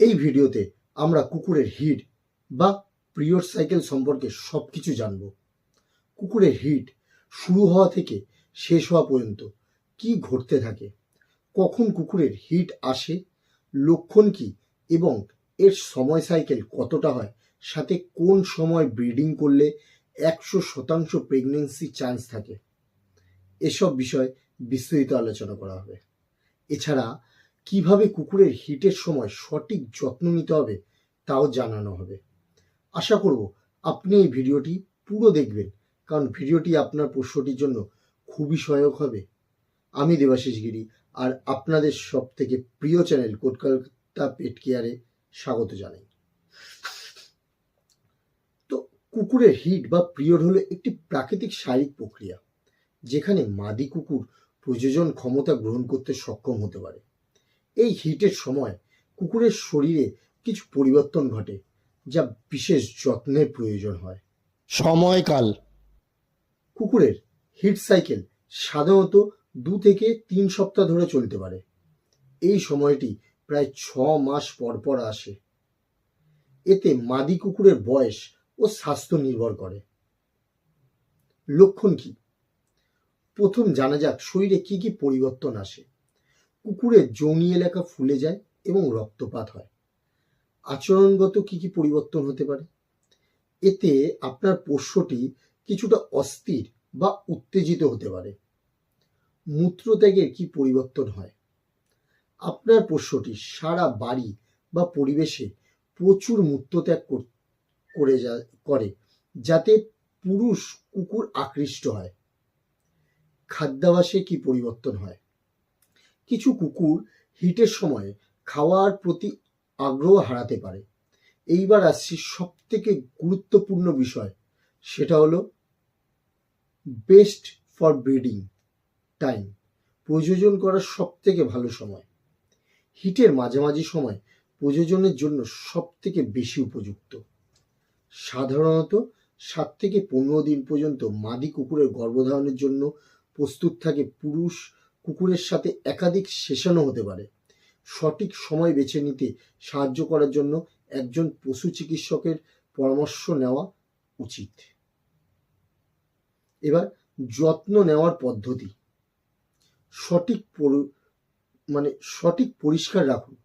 এই ভিডিওতে আমরা কুকুরের হিট বা পিরিয়ড সাইকেল সম্পর্কে সব কিছু জানব। কুকুরের হিট শুরু হওয়া থেকে শেষ হওয়া পর্যন্ত কি ঘটতে থাকে, কখন কুকুরের হিট আসে, লক্ষণ কি এবং এর সময় সাইকেল কতটা হয়, সাথে কোন সময় ব্রিডিং করলে একশো শতাংশ প্রেগনেন্সি চান্স থাকে, এসব বিষয় বিস্তারিত আলোচনা করা হবে। এছাড়া কীভাবে কুকুরের হিটের সময় সঠিক যত্ন নিতে হবে তাও জানানো হবে। আশা করব আপনি এই ভিডিওটি পুরো দেখবেন, কারণ ভিডিওটি আপনার পোষ্যটির জন্য খুবই সহায়ক হবে। আমি দেবাশিস গিরি, আর আপনাদের সব থেকে প্রিয় চ্যানেল কলকাতা পেট কেয়ারে স্বাগত জানাই। তো কুকুরের হিট বা পিরিয়ড হলো একটি প্রাকৃতিক শারীরিক প্রক্রিয়া, যেখানে মাদি কুকুর প্রযোজন ক্ষমতা গ্রহণ করতে সক্ষম হতে পারে। এই হিটের সময় কুকুরের শরীরে কিছু পরিবর্তন ঘটে যা বিশেষ যত্নের প্রয়োজন হয়। সময়কাল। কুকুরের হিট সাইকেল সাধারণত দু থেকে তিন সপ্তাহ ধরে চলতে পারে। এই সময়টি প্রায় ছ মাস পর পর আসে। এতে মাদি কুকুরের বয়স ও স্বাস্থ্য নির্ভর করে। লক্ষণ কি? প্রথম জানা যাক শরীরে কি কি পরিবর্তন আসে। কুকুরের যৌনি এলাকা ফুলে যায় এবং রক্তপাত হয়। আচরণগত কি কি পরিবর্তন হতে পারে? এতে আপনার পোষ্যটি কিছুটা অস্থির বা উত্তেজিত হতে পারে। মূত্রত্যাগের কি পরিবর্তন হয়? আপনার পোষ্যটি সারা বাড়ি বা পরিবেশে প্রচুর মূত্রত্যাগ কর- করে যা, করে, যাতে পুরুষ কুকুর আকৃষ্ট হয়। খাদ্যাভাসে কি পরিবর্তন হয়? কিছু কুকুর হিটের সময় খাওয়ার প্রতি আগ্রহ হারাতে পারে। এইবার আসছি সব থেকে গুরুত্বপূর্ণ বিষয়, সেটা হলো বেস্ট ফর ব্রিডিং টাইম প্রযোজন করার সব থেকে ভালো সময়। হিটের মাঝামাঝি সময় প্রযোজনের জন্য সব থেকে বেশি উপযুক্ত। সাধারণত সাত থেকে পনেরো দিন পর্যন্ত মাদি কুকুরের গর্ভধারণের জন্য প্রস্তুত থাকে পুরুষ কুকুরের সাথে একাধিক সেশনও হতে পারে। সঠিক সময় বেছে নিতে সাহায্য করার জন্য একজন পশু চিকিৎসকের পরামর্শ নেওয়া উচিত। এবার যত্ন নেওয়ার পদ্ধতি। সঠিক মানে সঠিক পরিষ্কার রাখুন।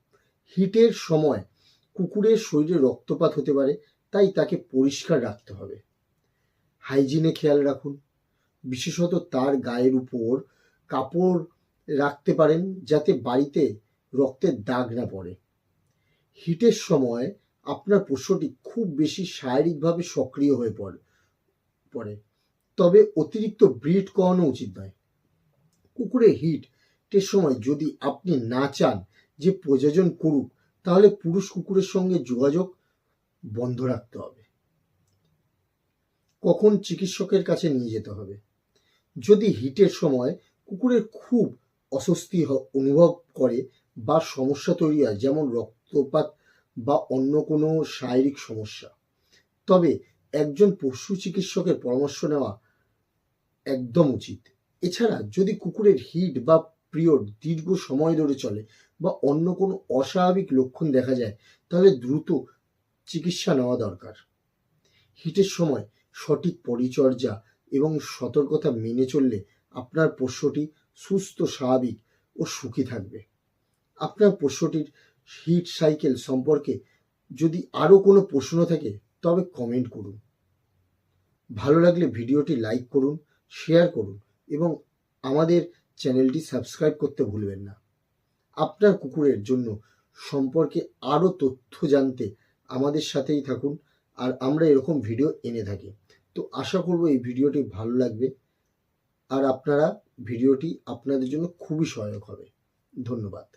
হিটের সময় কুকুরের শরীরে রক্তপাত হতে পারে, তাই তাকে পরিষ্কার রাখতে হবে। হাইজিনে খেয়াল রাখুন। বিশেষত তার গায়ের উপর কাপড় রাখতে পারেন যাতে বাড়িতে রক্তের দাগ না পড়ে। হিটের সময় আপনার পশুটি খুব বেশি শারীরিকভাবে সক্রিয় হয়ে পড়ে পড়ে। তবে অতিরিক্ত ব্রিড করানো উচিত নয়। কুকুরের হিটের সময় যদি আপনি না চান যে প্রযোজন করুক, তাহলে পুরুষ কুকুরের সঙ্গে যোগাযোগ বন্ধ রাখতে হবে। কখন চিকিৎসকের কাছে নিয়ে যেতে হবে? যদি হিটের সময় কুকুরের খুব অস্বস্তি অনুভব করে বা সমস্যা তৈরি হয়, যেমন রক্তপাত বা অন্য কোনো শারীরিক সমস্যা। তবে একজন পশু চিকিৎসকের পরামর্শ নেওয়া একদম উচিত। এছাড়া যদি কুকুরের হিট বা পিরিয়ড দীর্ঘ সময় ধরে চলে বা অন্য কোনো অস্বাভাবিক লক্ষণ দেখা যায়, তাহলে দ্রুত চিকিৎসা নেওয়া দরকার। হিটের সময় সঠিক পরিচর্যা এবং সতর্কতা মেনে চললে আপনার পোষ্যটি সুস্থ, স্বাভাবিক ও সুখী থাকবে। আপনার পোষ্যটির হিট সাইকেল সম্পর্কে যদি আরও কোনো প্রশ্ন থাকে, তবে কমেন্ট করুন। ভালো লাগলে ভিডিওটি লাইক করুন, শেয়ার করুন এবং আমাদের চ্যানেলটি সাবস্ক্রাইব করতে ভুলবেন না। আপনার কুকুরের জন্য সম্পর্কে আরও তথ্য জানতে আমাদের সাথেই থাকুন, আর আমরা এরকম ভিডিও এনে থাকি। তো আশা করব এই ভিডিওটি ভালো লাগবে। আর আপনারা ভিডিওটি আপনাদের জন্য খুবই সহায়ক হবে। ধন্যবাদ।